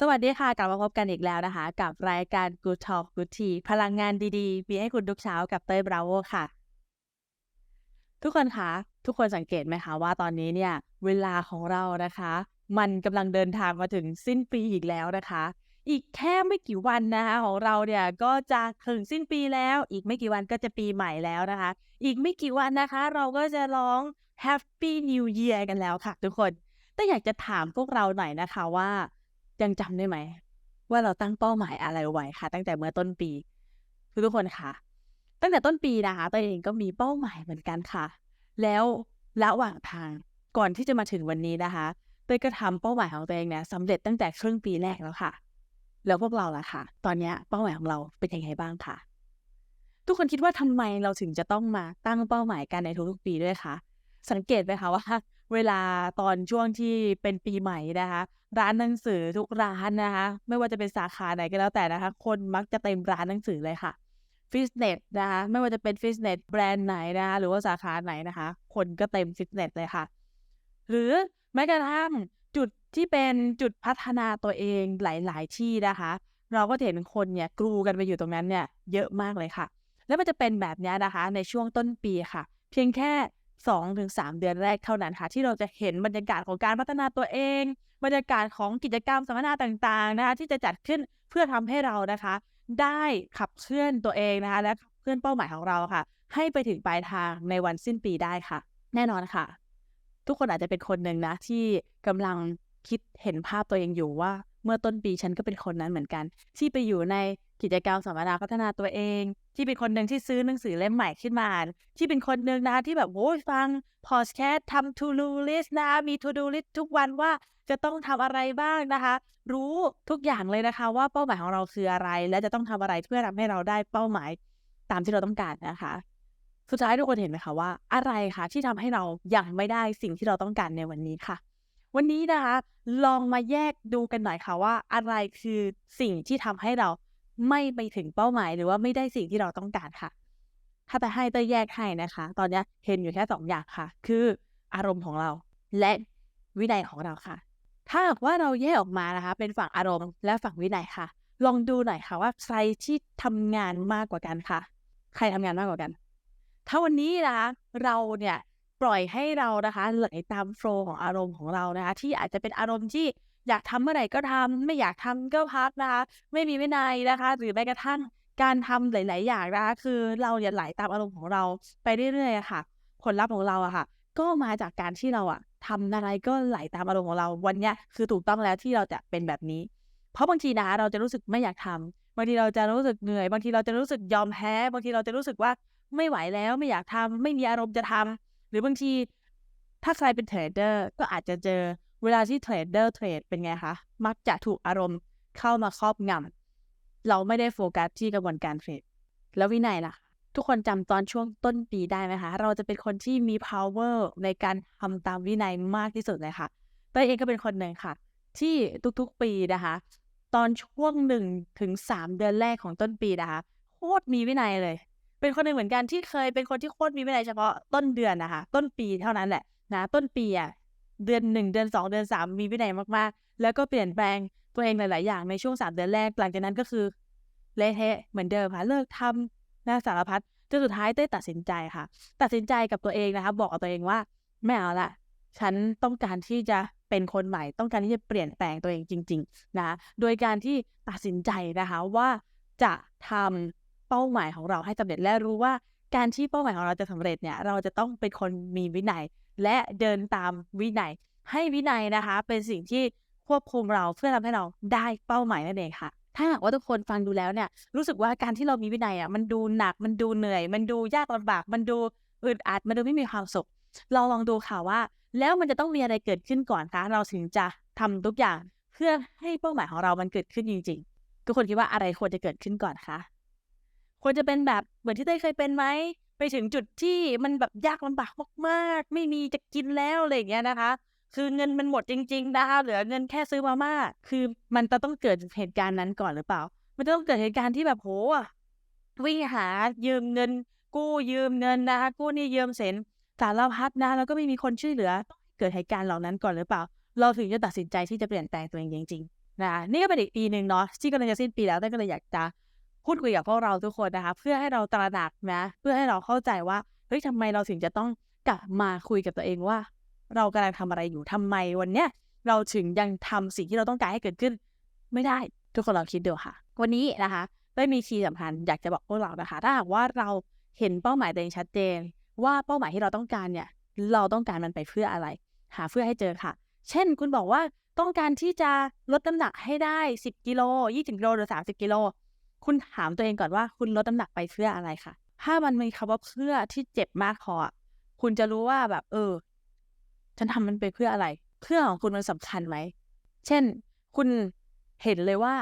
สวัสดีค่ะ กลับมาพบกันอีกแล้วนะคะ กับรายการ Good Talk Good Tea พลังงานดีๆ มีให้คุณทุกเช้ากับเต้ยบราโวค่ะ ทุกคนคะ ทุกคนสังเกตไหมคะว่าตอนนี้เนี่ย เวลาของเรานะคะ มันกำลังเดินทางมาถึงสิ้นปีอีกแล้วนะคะ อีกแค่ไม่กี่วันนะคะของเราเนี่ยก็จะถึงสิ้นปีแล้ว อีกไม่กี่วันก็จะปีใหม่แล้วนะคะ อีกไม่กี่วันนะคะ เราก็จะร้อง Happy New Year กันแล้วค่ะ ทุกคน แต่อยากจะถามพวกเราหน่อยนะคะว่า ยังจำได้ไหม ว่าเราตั้งเป้าหมายอะไรไว้คะตั้งแต่เมื่อต้นปีคือทุกคนคะตั้งแต่ต้นปีนะคะตัวเองก็มีเป้าหมายเหมือนกันค่ะ แล้วระหว่างทางก่อนที่จะมาถึงวันนี้นะคะเต้ยก็ทำเป้าหมายของตัวเองเนี่ยสำเร็จตั้งแต่ครึ่งปีแรกแล้วค่ะ แล้วพวกเราล่ะค่ะ ตอนนี้เป้าหมายของเราเป็นยังไงบ้างคะทุกคนคิดว่าทำไมเราถึงจะต้องมาตั้งเป้าหมายกันในทุกๆปีด้วยคะสังเกตไหมคะว่า เวลาตอนช่วงที่เป็นปีใหม่นะคะ ร้านหนังสือทุกร้านนะคะ ไม่ว่าจะเป็นสาขาไหนก็แล้วแต่นะคะ คนมักจะเต็มร้านหนังสือเลยค่ะฟิตเนสนะคะไม่ว่าจะเป็นฟิตเนสแบรนด์ไหนนะคะหรือว่าสาขาไหนนะคะ คนก็เต็มฟิตเนสเลยค่ะ หรือแม้กระทั่งจุดที่เป็นจุดพัฒนาตัวเองหลาย ๆ ที่นะคะ เราก็เห็นคนเนี่ยกรูกันไปอยู่ตรงนั้นเนี่ยเยอะมากเลยค่ะ แล้วมันจะเป็นแบบนี้นะคะในช่วงต้นปีค่ะ เพียงแค่ 2-3เดือนแรกเท่านั้นค่ะ ที่เราจะเห็นบรรยากาศของการพัฒนาตัวเอง บรรยากาศของกิจกรรมสัมมนาต่างๆนะคะที่จะจัดขึ้นเพื่อทำให้เรานะคะ ได้ขับเคลื่อนตัวเองนะคะและขับเคลื่อนเป้าหมายของเราค่ะ ให้ไปถึงปลายทางในวันสิ้นปีได้ค่ะ แน่นอนค่ะ ทุกคนอาจจะเป็นคนหนึ่งนะที่กำลังคิดเห็นภาพตัวเองอยู่ว่า เมื่อต้นปีฉันก็เป็นคนนั้นเหมือนกัน ที่ไปอยู่ใน กิจกรรมสัมมนาพัฒนาตัวเอง ที่เป็นคนหนึ่งที่ซื้อหนังสือเล่มใหม่ขึ้นมา ที่เป็นคนหนึ่งนะคะที่แบบโอ้ยฟังพอดแคสต์ทำ to do list นะมี to do list ทุกวันว่าจะต้องทำอะไรบ้างนะคะ รู้ทุกอย่างเลยนะคะ ว่าเป้าหมายของเราคืออะไร และจะต้องทำอะไรเพื่อทำให้เราได้เป้าหมายตามที่เราต้องการนะคะ สุดท้ายทุกคนเห็นไหมคะว่า อะไรคะที่ทำให้เรายังไม่ได้สิ่งที่เราต้องการในวันนี้ค่ะวันนี้นะคะ ลองมาแยกดูกันหน่อยค่ะว่า อะไรคือสิ่งที่ทำให้เรา ไม่ไปถึงเป้าหมายหรือว่าไม่ได้สิ่งที่เราต้องการค่ะ ถ้าจะให้เต้แยกให้นะคะ ตอนนี้เห็นอยู่แค่สองอย่างค่ะ คืออารมณ์ของเรา และวินัยของเราค่ะ ถ้าหากว่าเราแยกออกมานะคะ เป็นฝั่งอารมณ์และฝั่งวินัยค่ะ ลองดูหน่อยค่ะว่าใครที่ทำงานมากกว่ากันค่ะ ใครทำงานมากกว่ากัน ถ้าวันนี้นะคะเราเนี่ยปล่อยให้เรานะคะไหลตามโฟล์ของอารมณ์ของเรานะคะ ที่อาจจะเป็นอารมณ์ที่ อยากทำเมื่อไหร่ก็ทำไม่อยากทำก็พักนะคะไม่มีวินัยนะคะ หรือแม้กระทั่งการทำหลาย ๆ อย่างนะคะคือเราเนี่ยไหลตามอารมณ์ของเราไปเรื่อยๆค่ะ ผลลัพธ์ของเราอะค่ะ ก็มาจากการที่เราอะทำอะไรก็ไหลตามอารมณ์ของเราวันเนี้ยคือถูกต้องแล้วที่เราจะเป็นแบบนี้ เพราะบางทีนะคะเราจะรู้สึกไม่อยากทำบางทีเราจะรู้สึกเหนื่อย บางทีเราจะรู้สึกยอมแพ้ บางทีเราจะรู้สึกว่าไม่ไหวแล้วไม่อยากทำไม่มีอารมณ์จะทำหรือบางทีถ้าใครเป็นเทรดเดอร์ก็อาจจะเจอ เวลาที่เทรดเดอร์เทรดเป็นไงคะมักจะถูกอารมณ์เข้ามาครอบงำเราไม่ได้โฟกัสที่กระบวนการเทรดแล้ววินัยล่ะ ทุกคนจำตอนช่วงต้นปีได้ไหมคะ เราจะเป็นคนที่มี power ในการทำตามวินัยมากที่สุดเลยค่ะต้ยเองก็เป็นคนหนึ่งค่ะ ที่ทุกๆปีนะคะ ตอนช่วงหนึ่งถึงสามเดือนแรกของต้นปีนะคะโคตรมีวินัยเลย เป็นคนหนึ่งเหมือนกันที่เคยเป็นคนที่โคตรมีวินัยเฉพาะต้นเดือนนะคะ ต้นปีเท่านั้นแหละนะต้นปีอะ เดือนหนึ่งเดือนสองเดือนสามมีวินัยมากๆ แล้วก็เปลี่ยนแปลงตัวเองหลาย ๆ อย่างในช่วงสามเดือนแรกหลังจากนั้นก็คือเละเทะเหมือนเดิมค่ะเลิกทำนะสารพัดจนสุดท้ายเต้ตัดสินใจค่ะ ตัดสินใจกับตัวเองนะคะ บอกกับตัวเองว่าไม่เอาละฉันต้องการที่จะเป็นคนใหม่ ต้องการที่จะเปลี่ยนแปลงตัวเองจริง ๆ นะโดยการที่ตัดสินใจนะคะว่าจะทำเป้าหมายของเราให้สำเร็จและรู้ว่าการที่เป้าหมายของเราจะสำเร็จเนี่ย เราจะต้องเป็นคนมีวินัย และเดินตามวินัย ให้วินัยนะคะ เป็นสิ่งที่ควบคุมเราเพื่อทำให้เราได้เป้าหมายนั่นเองค่ะ ถ้าหากว่าทุกคนฟังดูแล้วเนี่ยรู้สึกว่าการที่เรามีวินัยอะมันดูหนักมันดูเหนื่อย มันดูยากลำบาก มันดูอึดอัดมันดูไม่มีความสุขเราลองดูค่ะว่า แล้วมันจะต้องมีอะไรเกิดขึ้นก่อนคะเราถึงจะทำทุกอย่างเพื่อให้เป้าหมายของเรามันเกิดขึ้นจริง ๆ ทุกคนคิดว่าอะไรควรจะเกิดขึ้นก่อนคะควรจะเป็นแบบเหมือนที่เต้ยเคยเป็นไหม ไปถึงจุดที่มันแบบยากลำบากมากๆ ไม่มีจะกินแล้วอะไรอย่างเงี้ยนะคะ คือเงินมันหมดจริงๆนะคะเหลือเงินแค่ซื้อมาม่าคือมันจะต้องเกิดเหตุการณ์นั้นก่อนหรือเปล่า มันจะต้องเกิดเหตุการณ์ที่แบบโหวิ่งหายืมเงิน กู้ยืมเงินนะคะกู้นี้ยืมเสินสารพัดนะแล้วก็ไม่มีคนช่วยเหลือต้องเกิดเหตุการณ์เหล่านั้นก่อนหรือเปล่า เราถึงจะตัดสินใจที่จะเปลี่ยนแปลงตัวเองจริงๆนะคะนี่ก็เป็นอีกปีหนึ่งเนาะที่กำลังจะสิ้นปีแล้วเต้ยก็เลยอยากจะ พูดคุยกับพวกเราทุกคนนะคะ เพื่อให้เราตระหนักนะ เพื่อให้เราเข้าใจว่าเฮ้ยทำไมเราถึงจะต้องกลับมาคุยกับตัวเองว่า เรากำลังทำอะไรอยู่ทำไมวันเนี้ยเราถึงยังทำสิ่งที่เราต้องการให้เกิดขึ้น ไม่ได้ทุกคนลองคิดดูค่ะ วันนี้นะคะเต้มีคีย์สำคัญอยากจะบอกพวกเรานะคะ ถ้าหากว่าเราเห็นเป้าหมายตัวเองชัดเจน ว่าเป้าหมายที่เราต้องการเนี่ย เราต้องการมันไปเพื่ออะไร หาเพื่อให้เจอค่ะ เช่น คุณบอกว่าต้องการที่จะลดน้ำหนักให้ได้ 10 กิโล 20 กิโลหรือ 30 กิโล คุณถามตัวเองก่อนว่าคุณลดน้ำหนักไปเพื่ออะไรค่ะ ถ้ามันมีคำว่าเพื่อที่เจ็บมากพอคุณจะรู้ว่าแบบ เออ ฉันทำมันไปเพื่ออะไร เพื่อของคุณมันสำคัญไหม เช่น คุณเห็นเลยว่า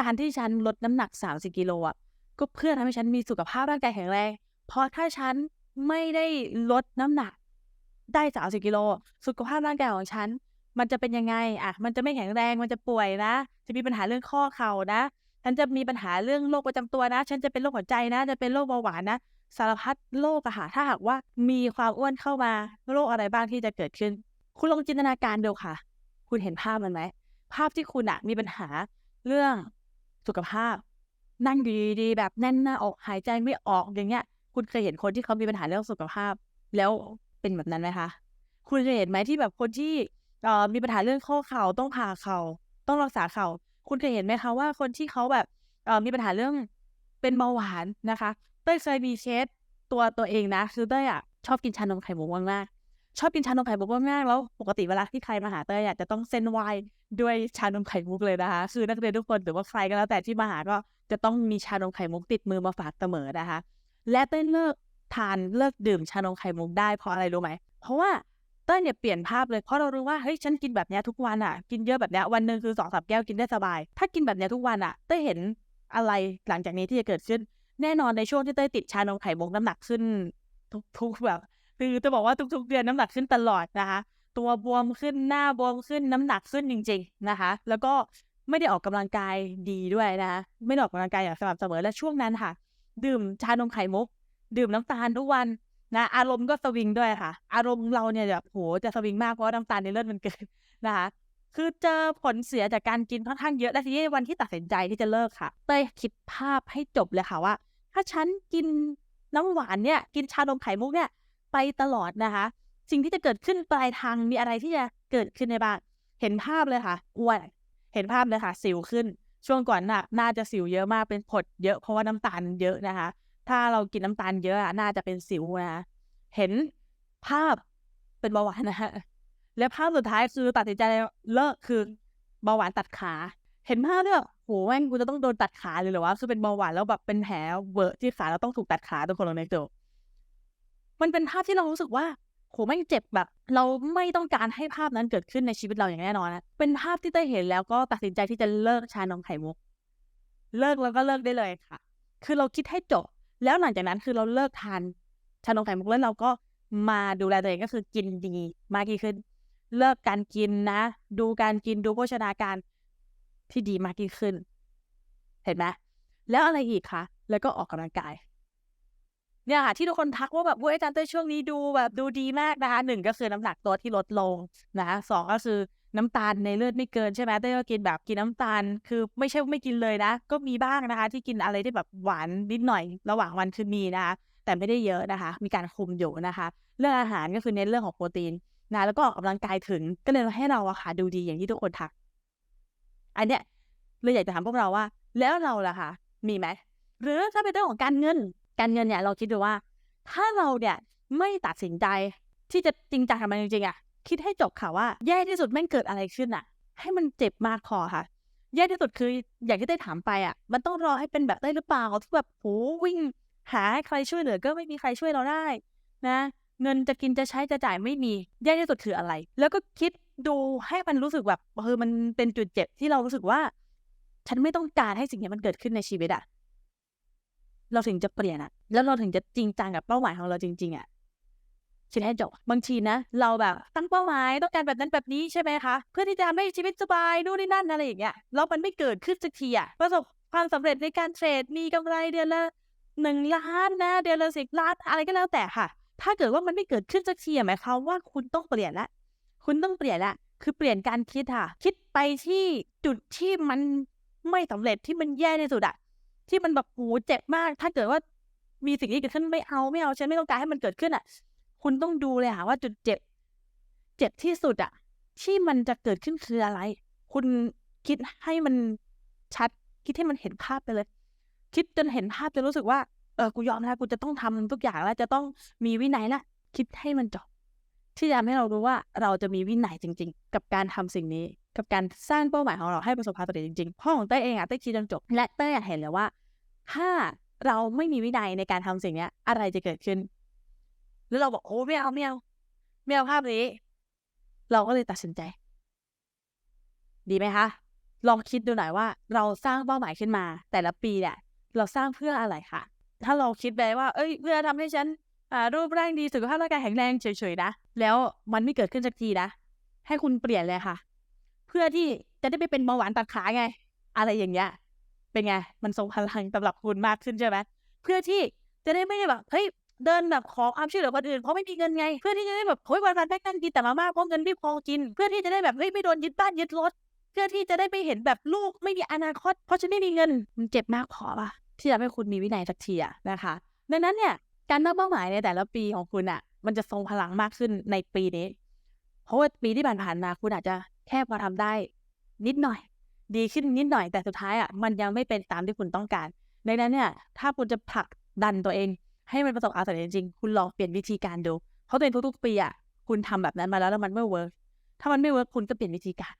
การที่ฉันลดน้ำหนัก30กิโลอะ ก็เพื่อทำให้ฉันมีสุขภาพร่างกายแข็งแรง เพราะถ้าฉันไม่ได้ลดน้ำหนัก ได้30กิโล สุขภาพร่างกายของฉัน มันจะเป็นยังไง อะ มันจะไม่แข็งแรง มันจะป่วยนะ จะมีปัญหาเรื่องข้อเข่านะ ฉันจะมีปัญหาเรื่องโรคประจำตัวนะ ฉันจะเป็นโรคหัวใจนะ จะเป็นโรคเบาหวานนะสารพัดโรคอะค่ะถ้าหากว่ามีความอ้วนเข้ามาโรคอะไรบ้างที่จะเกิดขึ้น คุณลองจินตนาการดูค่ะ คุณเห็นภาพมันไหมภาพที่คุณอะมีปัญหาเรื่องสุขภาพ นั่งอยู่ดีๆแบบแน่นหน้าอกหายใจไม่ออกอย่างเงี้ย คุณเคยเห็นคนที่เขามีปัญหาเรื่องสุขภาพ แล้วเป็นแบบนั้นไหมคะคุณเคยเห็นไหมที่แบบคนที่มีปัญหาเรื่องข้อเข่าต้องผ่าเข่าต้องรักษาเข่า คุณเคยเห็นไหมคะว่าคนที่เขาแบบเออมีปัญหาเรื่องเป็นเบาหวานนะคะ เต้ยเคยมีเคสตัวตัวเองนะคือเต้ยอะชอบกินชานมไข่มุกมากๆชอบกินชานมไข่มุกมากๆแล้วปกติเวลาที่ใครมาหาเต้ยอะจะต้องเส้นไหว้ด้วยชานมไข่มุกเลยนะคะ คือนักเรียนทุกคนหรือว่าใครก็แล้วแต่ที่มาหาก็จะต้องมีชานมไข่มุกติดมือมาฝากเสมอนะคะ และเต้ยเลิกทานเลิกดื่มชานมไข่มุกได้เพราะอะไรรู้ไหมเพราะว่า เต้ยเนี่ยเปลี่ยนภาพเลยเพราะเรารู้ว่าเฮ้ยฉันกินแบบเนี้ยทุกวันอะ กินเยอะแบบเนี้ยวันหนึ่งคือสองสามแก้วกินได้สบาย ถ้ากินแบบเนี้ยทุกวันอะเต้ยเห็นอะไรหลังจากนี้ที่จะเกิดขึ้นแน่นอนในช่วงที่เต้ยติดชานมไข่มุกน้ำหนักขึ้น ทุกทุกแบบคือจะบอกว่าทุก ๆ เดือนน้ำหนักขึ้นตลอดนะคะ ตัวบวมขึ้นหน้าบวมขึ้นน้ำหนักขึ้นจริง ๆนะคะ แล้วก็ไม่ได้ออกกำลังกายดีด้วยนะคะไม่ได้ออกกำลังกายอย่างสม่ำเสมอและช่วงนั้นค่ะ ดื่มชานมไข่มุก ดื่มน้ำตาลทุกวัน นะอารมณ์ก็สวิงด้วยค่ะ อารมณ์เราเนี่ยแบบโหจะสวิงมากเพราะน้ำตาลในเลือดมันเกินนะคะ คือเจอผลเสียจากการกินค่อนข้างเยอะและทีนี้วันที่ตัดสินใจที่จะเลิกค่ะเต้ยคิดภาพให้จบเลยค่ะว่า ถ้าฉันกินน้ำหวานเนี่ย กินชานมไข่มุกเนี่ย ไปตลอดนะคะ สิ่งที่จะเกิดขึ้นปลายทางมีอะไรที่จะเกิดขึ้นในบ้างเห็นภาพเลยค่ะอ้วนเห็นภาพเลยค่ะ สิวขึ้น ช่วงก่อนน่ะน่าจะสิวเยอะมากเป็นผดเยอะเพราะว่าน้ำตาลเยอะนะคะ ถ้าเรากินน้ำตาลเยอะอะน่าจะเป็นสิวนะเห็นภาพเป็นเบาหวานนะคะและภาพสุดท้ายคือตัดสินใจเลิกคือเบาหวานตัดขา เห็นภาพด้วยโหแม่งกูจะต้องโดนตัดขาเลยเหรอวะคือเป็นเบาหวานแล้วแบบเป็นแผลเวอะที่ขาแล้วต้องถูกตัดขาทุกคนลองนึกมันเป็นภาพที่เรารู้สึกว่าโหแม่งเจ็บแบบ เราไม่ต้องการให้ภาพนั้นเกิดขึ้นในชีวิตเราอย่างแน่นอนนะเป็นภาพที่เต้เห็นแล้วก็ตัดสินใจที่จะเลิกชานมไข่มุก เลิกแล้วก็เลิกได้เลยค่ะ คือเราคิดให้จบ แล้วหลังจากนั้นคือเราเลิกทานชานมไข่มุกแล้วเราก็มาดูแลตัวเองก็คือกินดีมากยิ่งขึ้น เลิกการกินนะ ดูการกินดูโภชนาการที่ดีมากยิ่งขึ้น เห็นไหมแล้วอะไรอีกคะแล้วก็ออกกำลังกาย เนี่ยค่ะ ที่ทุกคนทักว่าแบบว่าอาจารย์เต้ยช่วงนี้ดูแบบดูดีมากนะคะหนึ่งก็คือน้ำหนักตัวที่ลดลงนะคะสองก็คือ น้ำตาลในเลือดไม่เกินใช่ไหมเต้ยก็กินแบบกินน้ำตาล คือไม่ใช่ไม่กินเลยนะ ก็มีบ้างนะคะ ที่กินอะไรที่แบบหวานนิดหน่อย ระหว่างวันคือมีนะคะ แต่ไม่ได้เยอะนะคะ มีการคุมอยู่นะคะ เรื่องอาหารก็คือเน้นเรื่องของโปรตีนนะแล้วก็ออกกำลังกายถึงก็เลยให้เราอะค่ะดูดีอย่างที่ทุกคนทัก อันเนี้ยเลยอยากจะถามพวกเราว่า แล้วเราล่ะคะมีไหมหรือถ้าเป็นเรื่องของการเงิน การเงินเนี่ย เราคิดดูว่า ถ้าเราเนี่ยไม่ตัดสินใจที่จะจริงจังกับมันจริงๆอะ คิดให้จบค่ะว่าแย่ที่สุดแม่งเกิดอะไรขึ้นอะให้มันเจ็บมากพอค่ะ แย่ที่สุดคืออย่างที่ได้ถามไปอะมันต้องรอให้เป็นแบบได้หรือเปล่าที่แบบโหวิ่ง หาใครช่วยเหลือก็ไม่มีใครช่วยเราได้ นะ เงินจะกินจะใช้จะจ่ายไม่มีแย่ที่สุดคืออะไร แล้วก็คิดดูให้มันรู้สึกแบบเออมันเป็นจุดเจ็บที่เรารู้สึกว่า ฉันไม่ต้องการให้สิ่งนี้มันเกิดขึ้นในชีวิตอะเราถึงจะเปลี่ยนอะแล้วเราถึงจะจริงจังกับเป้าหมายของเราจริง ๆอะ คิดให้จบบางทีนะ เราแบบตั้งเป้าหมายต้องการแบบนั้นแบบนี้ใช่ไหมคะ เพื่อที่จะทำให้ชีวิตสบายนู่นนี่นั่นอะไรอย่างเงี้ยแล้วมันไม่เกิดขึ้นสักทีอะประสบความสำเร็จในการเทรดมีกำไรเดือนละหนึ่งล้านนะเดือนละสิบล้านอะไรก็แล้วแต่ค่ะ ถ้าเกิดว่ามันไม่เกิดขึ้นสักทีหมายความว่าคุณต้องเปลี่ยนละคุณต้องเปลี่ยนละคือเปลี่ยนการคิดค่ะ คิดไปที่จุดที่มันไม่สำเร็จที่มันแย่ที่สุดอะที่มันแบบโอ้โฮเจ็บมาก ถ้าเกิดว่ามีสิ่งนี้เกิดขึ้นไม่เอาไม่เอาฉันไม่ต้องการให้มันเกิดขึ้นอะ คุณต้องดูเลยค่ะว่าจุดเจ็บ เจ็บที่สุดอะที่มันจะเกิดขึ้นคืออะไร คุณคิดให้มันชัด คิดให้มันเห็นภาพไปเลย คิดจนเห็นภาพจนรู้สึกว่าเออกูยอมแล้วกูจะต้องทำทุกอย่างแล้ว จะต้องมีวินัยแล้วคิดให้มันจบที่จะทำให้เรารู้ว่าเราจะมีวินัยจริง ๆ กับการทำสิ่งนี้ กับการสร้างเป้าหมายของเราให้ประสบความสำเร็จจริงๆพราะของเต้เองอะเต้คิดจนจบ และเต้เห็นเลยว่า ถ้าเราไม่มีวินัยในการทำสิ่งนี้อะไรจะเกิดขึ้น แล้วเราบอกโอ้ไม่เอาไม่เอาไม่เอาภาพนี้ เราก็เลยตัดสินใจ ดีไหมคะลองคิดดูหน่อยว่า เราสร้างเป้าหมายขึ้นมา แต่ละปีเนี่ยเราสร้างเพื่ออะไรคะถ้าเราคิดไปว่า เอ้ย เพื่อทำให้ฉันรูปร่างดีสุขภาพร่างกายแข็งแรงเฉยๆนะแล้วมันไม่เกิดขึ้นสักทีนะให้คุณเปลี่ยนเลยค่ะ เพื่อที่จะได้ไม่เป็นเบาหวานตัดขาไง อะไรอย่างเงี้ยเป็นไง มันทรงพลังสำหรับคุณมากขึ้นใช่ไหมเพื่อที่จะได้ไม่ได้แบบเฮ้ย เดินแบบขอความช่วยเหลือคนอื่นเพราะไม่มีเงินไง เพื่อที่จะได้แบบโอ้ยวันๆแม่งนั่งกินแต่มาม่าเพราะเงินไม่พอกิน เพื่อที่จะได้แบบเฮ้ยไม่โดนยึดบ้านยึดรถ เพื่อที่จะได้ไม่เห็นแบบลูกไม่มีอนาคต เพราะฉันไม่มีเงินมันเจ็บมากพอป่ะที่จะให้คุณมีวินัยสักทีอะนะคะดังนั้นเนี่ยการตั้งเป้าหมายในแต่ละปีของคุณอะมันจะทรงพลังมากขึ้นในปีนี้ เพราะว่าปีที่ผ่านๆมาคุณอาจจะแค่พอทำได้ นิดหน่อย ดีขึ้นนิดหน่อยแต่สุดท้ายอะมันยังไม่เป็นตามที่คุณต้องการดังนั้นเนี่ยถ้าคุณจะผลักดันตัวเอง ให้มันประสบความสำเร็จจริงๆคุณลองเปลี่ยนวิธีการดู เพราะตัวเองทุกๆปีอะคุณทำแบบนั้นมาแล้วแล้วมันไม่เวิร์กถ้ามันไม่เวิร์กคุณก็เปลี่ยนวิธีการ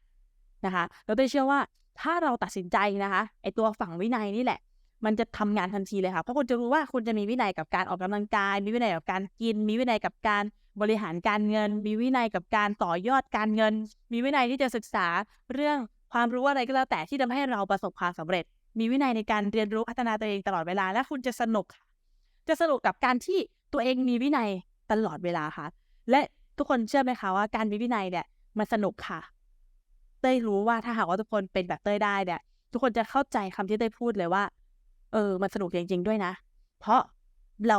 นะคะแล้วเต้เชื่อว่าถ้าเราตัดสินใจนะคะไอตัวฝั่งวินัยนี่แหละ มันจะทำงานทันทีเลยค่ะเพราะคุณจะรู้ว่าคุณจะมีวินัยกับการออกกำลังกาย มีวินัยกับการกิน มีวินัยกับการบริหารการเงิน มีวินัยกับการต่อยอดการเงิน มีวินัยที่จะศึกษาเรื่องความรู้อะไรก็แล้วแต่ที่ทำให้เราประสบความสำเร็จ มีวินัยในการเรียนรู้พัฒนาตัวเองตลอดเวลา และคุณจะสนุกค่ะ จะสนุกกับการที่ตัวเองมีวินัยตลอดเวลาค่ะ และทุกคนเชื่อไหมคะว่าการมีวินัยเนี่ยมันสนุกค่ะ เต้ยรู้ว่าถ้าหากว่าทุกคนเป็นแบบเต้ยได้เนี่ย ทุกคนจะเข้าใจคำที่เต้ยพูดเลยว่า เออ มันสนุกจริงๆด้วยนะ เพราะเรา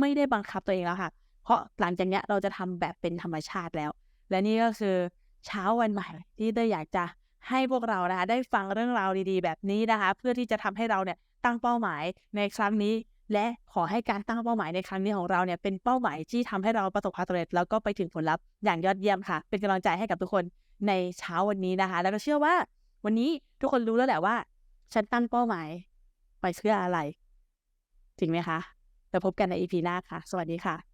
ไม่ได้บังคับตัวเองแล้วค่ะ เพราะหลังจากเนี้ยเราจะทำแบบเป็นธรรมชาติแล้ว และนี่ก็คือเช้าวันใหม่ที่เต้ยอยากจะให้พวกเรานะคะได้ฟังเรื่องราวดีๆ แบบนี้นะคะ เพื่อที่จะทำให้เราเนี่ยตั้งเป้าหมายในครั้งนี้ และขอให้การตั้งเป้าหมายในครั้งนี้ของเราเนี่ยเป็นเป้าหมายที่ทำให้เราประสบความสำเร็จแล้วก็ไปถึงผลลัพธ์อย่างยอดเยี่ยมค่ะ เป็นกำลังใจให้กับทุกคนในเช้าวันนี้นะคะ แล้วก็เชื่อว่าวันนี้ทุกคนรู้แล้วแหละว่า ฉันตั้งเป้าหมายไปเพื่ออะไรจริงไหมคะแล้วพบกันใน EP หน้าค่ะ สวัสดีค่ะ